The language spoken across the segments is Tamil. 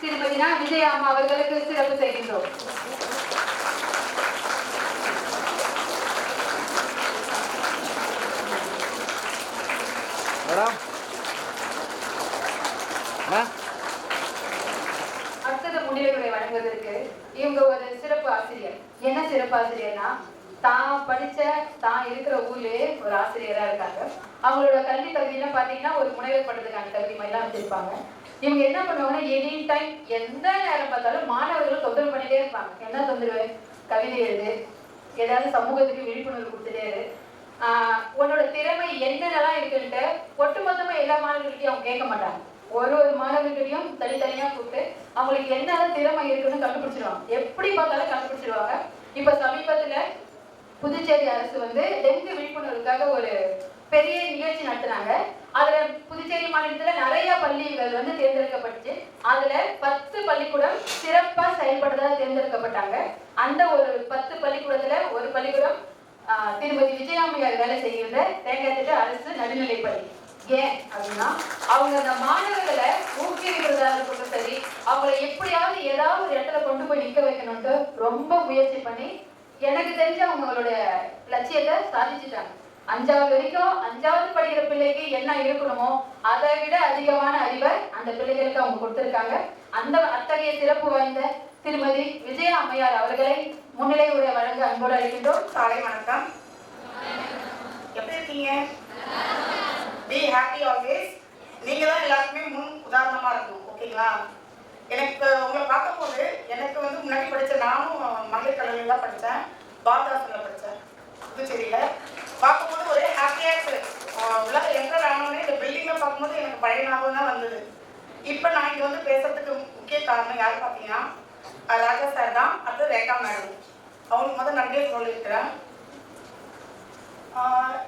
திருமதினா விஜயா அம்மா அவர்களுக்கு சிறப்பு செய்கின்றோம். அடுத்தது முன்னிலைகளை வழங்குவதற்கு இவங்க ஒரு சிறப்பு ஆசிரியர். என்ன சிறப்பு ஆசிரியர்னா தான் படிச்ச தான் இருக்கிற ஊர்லயே ஒரு ஆசிரியரா இருக்காங்க. அவங்களோட கல்வி தகுதியெல்லாம் பாத்தீங்கன்னா ஒரு முனைவர் பண்றதுக்கான தகுதி மாதிரிலாம் வச்சிருப்பாங்க. இவங்க என்ன பண்ணுவாங்கன்னா எனி டைம் எந்த நேரம் பார்த்தாலும் மாணவர்களை தொந்தரவு பண்ணிட்டே இருப்பாங்க. என்ன தொந்தரவு? கவிதை எழுது. ஏதாவது சமூகத்துக்கு விழிப்புணர்வு கொடுத்துட்டே இரு. உன்னோட திறமை என்னென்னலாம் இருக்குன்ட்டு ஒட்டுமொத்தமாக எல்லா மாணவர்கள்ட்டையும் அவங்க கேட்க மாட்டாங்க. ஒரு ஒரு மாணவர்களையும் தனித்தனியாக கூப்பிட்டு அவங்களுக்கு என்னதான் திறமை இருக்குன்னு கண்டுபிடிச்சிருவாங்க. எப்படி பார்த்தாலும் கண்டுபிடிச்சிருவாங்க. இப்போ சமீபத்தில் புதுச்சேரி அரசு வந்து டெங்கு விழிப்புணர்வுக்காக ஒரு பெரிய நிகழ்ச்சி நடத்துனாங்க. அதில் புதுச்சேரி மாநிலத்தில் பள்ளிக்கூடங்கள் வந்து தேர்ந்தெடுக்கப்பட்டுச்சு. அதுல பத்து பள்ளிக்கூடம் சிறப்பா செயல்படுறதா தேர்ந்தெடுக்கப்பட்டாங்க. அந்த ஒரு பத்து பள்ளிக்கூடத்துல ஒரு பள்ளிக்கூடம் திருமதி விஜயாமையார் வேலை செய்கின்ற தேங்காய்த்திட்ட அரசு நடுநிலைப்பள்ளி. ஏன் அப்படின்னா அவங்க அந்த மாணவர்களை ஊக்குவிக்கிறதா இருக்கட்டும் சரி அவங்கள எப்படியாவது ஏதாவது ஒரு இடத்துல கொண்டு போய் நிக்க வைக்கணும்ட்டு ரொம்ப முயற்சி பண்ணி எனக்கு தெரிஞ்ச அவங்களுடைய லட்சியத்தை சாதிச்சுட்டாங்க. அஞ்சாவது வரைக்கும் அஞ்சாவது படிக்கிற பிள்ளைக்கு என்ன இருக்கணுமோ அதை விட அதிகமான அறிவை அந்த பிள்ளைகளுக்கு அவங்க கொடுத்திருக்காங்க. அந்த அத்தகைய சிறப்பு வாய்ந்த திருமதி விஜய அம்மையார் அவர்களை முன்னிலை உரை வழங்க அன்போடு அழைக்கின்றோம். காலை வணக்கம். எப்படி இருக்கீங்க? பி ஹாப்பி ஆல்வேஸ் நீங்க தான் எல்லாருக்குமே முன் உதாரணமா இருக்கணும் ஓகேங்களா? எனக்கு உங்களை பார்க்கும்போது எனக்கு வந்து முன்னாடி படித்த நானும் மகளிர் கல்லூரியில் தான் படித்தேன் பாரதாசனில் படித்தேன் புதுச்சேரியில் பார்க்கும்போது ஒரே ஹாப்பியாக இருக்கு ஆஹ் உள்ள என்டர் ஆனோடனே இந்த பில்டிங்கில் பார்க்கும்போது எனக்கு பழைய ஞாபகம் தான் வந்தது. இப்போ நான் இங்கே வந்து பேசுறதுக்கு முக்கிய காரணம் யார் பார்த்தீங்கன்னா ராஜா சார் தான் அடுத்து ரேகா மேடம் அவங்களுக்கு முதல் நன்றியை சொல்லியிருக்கிறேன்.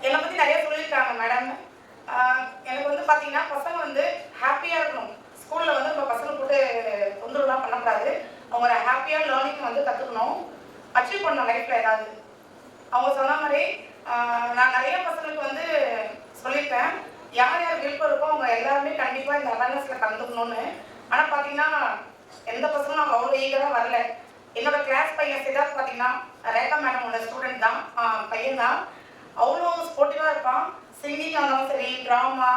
என்னை பற்றி நிறைய சொல்லியிருக்காங்க மேடம் எனக்கு வந்து பார்த்தீங்கன்னா பசங்க வந்து ஹாப்பியாக இருக்கணும். ஸ்கூலில் வந்து நம்ம பசங்க போட்டு தொந்தரவுலாம் பண்ணக்கூடாது. அவங்க ஹாப்பியாக லேர்னிங் வந்து கற்றுக்கணும் அச்சீவ் பண்ணணும் லைஃப்பில் ஏதாவது. அவங்க சொன்ன மாதிரி நான் நிறைய பசங்களுக்கு வந்து சொல்லியிருப்பேன் யார் யார் விருப்பம் இருக்கோ அவங்க எல்லாருமே கண்டிப்பாக இந்த அவேர்னஸில் கலந்துக்கணும்னு. ஆனால் பார்த்தீங்கன்னா எந்த பசங்களும் அவ்வளோ ஈகராக வரல. என்னோட கிளாஸ் பையன் சித்தார்த் பார்த்தீங்கன்னா ரேகா மேடமோட ஸ்டூடெண்ட் தான். பையன் தான். அவ்வளோ ஸ்போர்ட்டிவாக இருப்பான். சிங்கிங் ஆனாலும் சரி ட்ராமா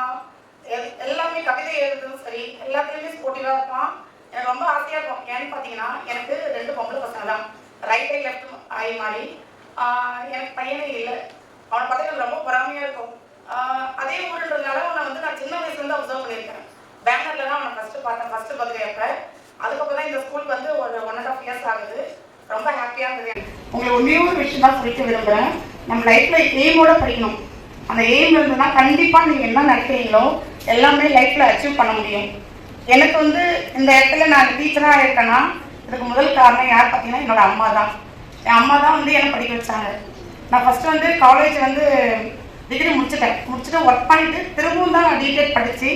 எல்லாமே கவிதை எழுதுறதும் சரி எல்லாத்துலேயுமே ஸ்போர்ட்டிவாக இருப்பான். எனக்கு ரொம்ப ஆசையாக இருக்கும். ஏன்னு பார்த்தீங்கன்னா எனக்கு ரெண்டு பொம்பளை பசங்க தான். ரைட் ஐ லெஃப்ட் ஐ மாதிரி எனக்கு பையனே இல்லை. அவனை பார்த்தா எனக்கு ரொம்ப பொறாமையாக இருக்கும். அதே ஊருன்றதுனால அவனை வந்து நான் சின்ன வயசுலேருந்து அப்சர்வ் பண்ணியிருக்கேன். பேனரில் தான் அவனை ஃபஸ்ட்டு பார்த்தேன் ஃபஸ்ட்டு பர்த்டே அப்போ அதுக்கப்புறம் தான் இந்த ஸ்கூலுக்கு வந்து ஒரு ஒன் அண்ட் ஆஃப் இயர்ஸ் ஆகுது. ரொம்ப ஹாப்பியாக இருந்தது. உங்களுக்கு ஒன்றே ஒரு விஷயம் தான் சொல்லிக்க விரும்புகிறேன் நம்ம லைஃப்பில் எய்மோட படிக்கணும். அந்த எய்ம் இருந்ததுன்னா கண்டிப்பாக நீங்கள் என்ன நினைக்கிறீங்களோ எல்லாமே லைஃப்பில் அச்சீவ் பண்ண முடியும். எனக்கு வந்து இந்த இடத்துல நான் டீச்சராக இருக்கேன்னா இதுக்கு முதல் காரணம் யார் பார்த்தீங்கன்னா என்னோட அம்மா தான் என் அம்மா தான் வந்து என்னை படிக்க வச்சாங்க. நான் ஃபஸ்ட்டு வந்து காலேஜ் வந்து டிகிரி முடிச்சிட்டேன். முடிச்சுட்டு ஒர்க் பண்ணிட்டு திரும்பவும் தான் நான் டிடெட் படித்து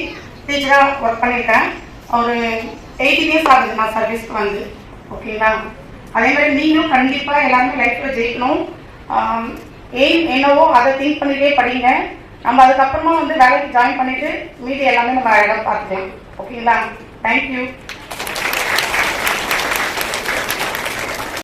டீச்சராக ஒர்க் பண்ணியிருக்கேன். ஒரு எயிட்டீன் இயர்ஸ் ஆகுது நான் சர்வீஸ்க்கு வந்து. ஓகேங்களா அதே மாதிரி நீங்களும் கண்டிப்பாக எல்லாருமே லைஃப்பில் ஜெயிக்கணும். எய்ம் என்னவோ அதை திங்க் பண்ணிட்டே படிங்க. நம்ம அதுக்கப்புறமா வந்து வேலைக்கு ஜாயின் பண்ணிவிட்டு மீதி எல்லாமே நம்ம இடம் பார்த்துக்கலாம். ஓகேங்களா தேங்க்யூ